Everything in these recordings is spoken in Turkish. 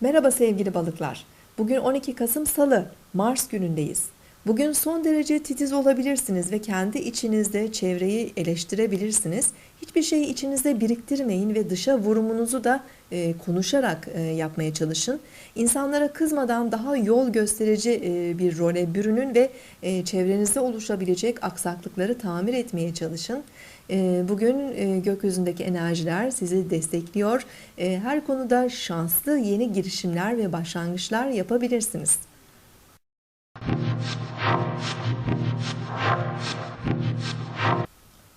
Merhaba sevgili balıklar. Bugün 12 Kasım Salı, Mars günündeyiz. Bugün son derece titiz olabilirsiniz ve kendi içinizde çevreyi eleştirebilirsiniz. Hiçbir şeyi içinizde biriktirmeyin ve dışa vurumunuzu da e, konuşarak e, yapmaya çalışın. İnsanlara kızmadan daha yol gösterici e, bir role bürünün ve e, çevrenizde oluşabilecek aksaklıkları tamir etmeye çalışın. E, Bugün e, gökyüzündeki enerjiler sizi destekliyor. E, Her konuda şanslı yeni girişimler ve başlangıçlar yapabilirsiniz.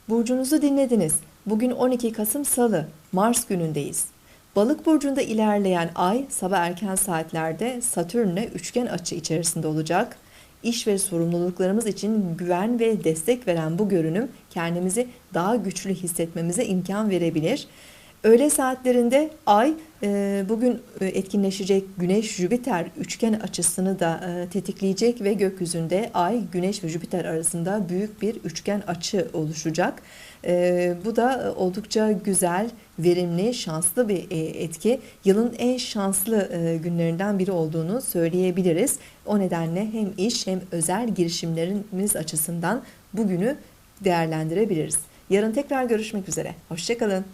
Burcunuzu dinlediniz. Bugün 12 Kasım Salı, Mars günündeyiz. Balık burcunda ilerleyen ay sabah erken saatlerde Satürn'le üçgen açı içerisinde olacak. İş ve sorumluluklarımız için güven ve destek veren bu görünüm kendimizi daha güçlü hissetmemize imkan verebilir. Öğle saatlerinde ay e, bugün e, etkinleşecek Güneş-Jüpiter üçgen açısını da e, tetikleyecek ve gökyüzünde ay, Güneş ve Jüpiter arasında büyük bir üçgen açı oluşacak. Bu da oldukça güzel, verimli, şanslı bir etki. Yılın en şanslı günlerinden biri olduğunu söyleyebiliriz. O nedenle hem iş hem özel girişimlerimiz açısından bugünü değerlendirebiliriz. Yarın tekrar görüşmek üzere. Hoşçakalın.